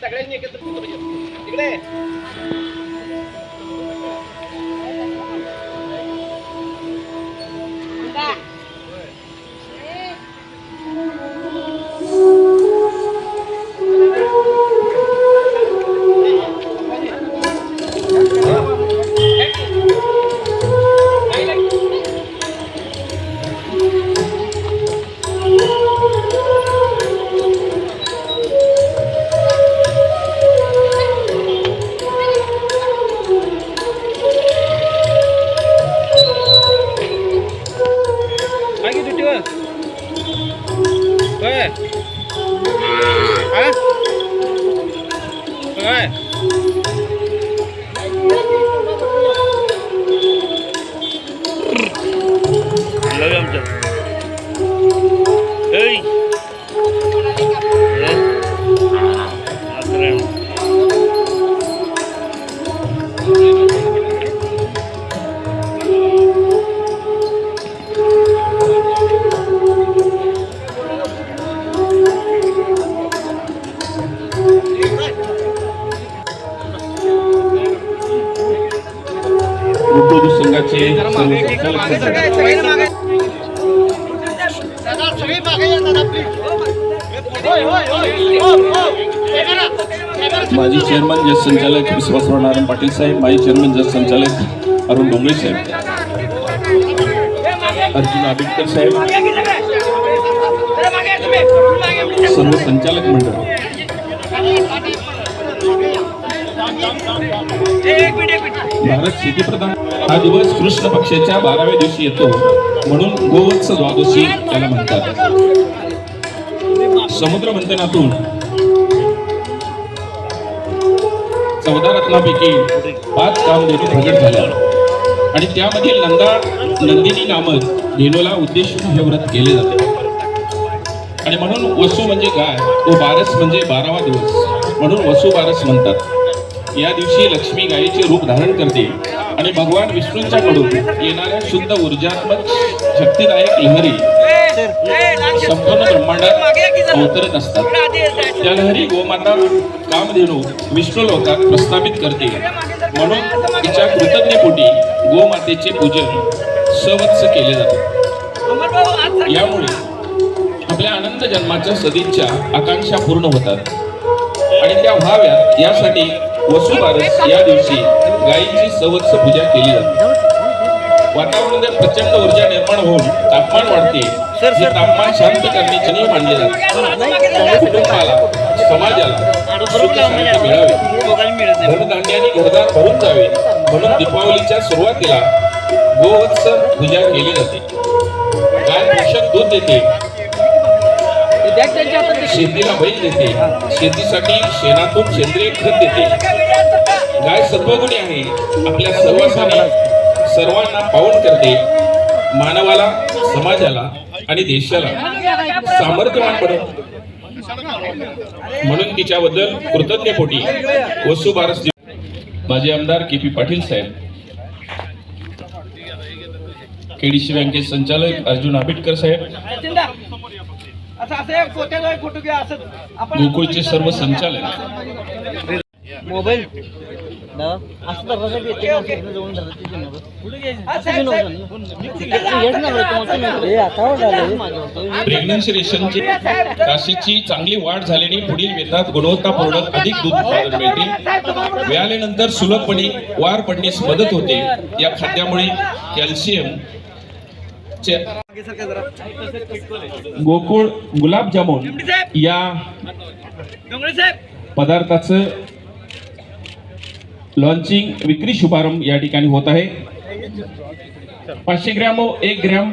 सगळ्यांनी एकत्र फोटो इकडे. chưa? Ơi hả? Ơi lưỡi ông chừng ơi Thank you. संघाचे माजी चेअरमन जे संचालक विश्वासराव नारायण पाटील साहेब माजी चेअरमन जे संचालक अरुण डोंगरे साहेब. अर्जुन आबिटकर साहेब. सर्व संचालक मंडळ. भारत शेतीप्रधान हा दिवस कृष्ण पक्षाच्या बाराव्या दिवशी येतो. म्हणून गोवत्स द्वादशी त्याला म्हणतात. समुद्र मंथनातून चौदा रत्नापैकी पाच कामधेनू प्रगट झाल्या. आणि त्यामधील नंदा नंदिनी नामक धेनूला उद्देशून हे व्रत केले जाते. आणि म्हणून वसू म्हणजे गाय व बारस म्हणजे बारावा दिवस. म्हणून वसू बारस म्हणतात. या दिवशी लक्ष्मी गायीचे रूप धारण करते आणि भगवान विष्णूंच्या कडून येणाऱ्या शुद्ध ऊर्जात्मक शक्तिदायक लहरी संपूर्ण ब्रह्मांडात अवतरत असतात. त्या लहरी गोमाता कामधेनू विष्णू लोकात प्रस्थापित करते. म्हणून तिच्या कृतज्ञपोटी गोमातेचे पूजन सवत्स केले जाते. यामुळे आपल्या आनंद जन्माच्या सदिच्छा आकांक्षा पूर्ण होतात. आणि त्या व्हाव्यात यासाठी वसुबारस या दिवशी गायीची सवत्स पूजा केली जाते. वातावरणात प्रचंड ऊर्जा निर्माण होऊन तापमान वाढते. हे तापमान शांत करण्याचे नियम मानले जातात कुटुंबाला समाजाला सुख शांती मिळावी. धनधान्याने घरदार भरून जावे. म्हणून दीपावलीच्या सुरुवातीला गोवत्स पूजा केली जाते. गाय पोषक दूध देते. शेतीला बैल देते. शेतीसाठी शेणातून सेंद्रिय खत देते. गाय सत्वगुणी आहे. आपल्या सर्वांसाठी सर्वांना पावन करते. मानवाला समाजाला आणि देशाला. सामर्थ्यवान बनवते म्हणून तिच्याबद्दल कृतज्ञपोटी वसुबारस दिवस माझे आमदार के पी पाटील साहेब. केडीसी बँकेचे संचालक अर्जुन आबिटकर साहेब. गोकुळचे सर्व संचालक. मोबाईल? असं धरायचं की ते माणसं इकडे जाऊन धरायचं ते नव्हतं. असं साहेब, बी साहेब. नव्हतं. हेच नव्हतं, तुम्हाला नव्हतं. हे आता वाढलं. प्रेग्नन्सी रेशनची काशीची चांगली वाढ झाल्याने पुढील वेतात गुणवत्तापूर्ण अधिक दूध उत्पादन मिळते व्यायाल्यानंतर सुलभपणे वार पडण्यास मदत होते. या खाद्यामुळे कॅल्शियम चे गोकुळ गुलाबजामुन या पदार्थाचं लॉन्चिंग विक्री शुभारंभ या ठिकाणी होत आहे. पाचशे ग्रॅम व एक ग्रॅम.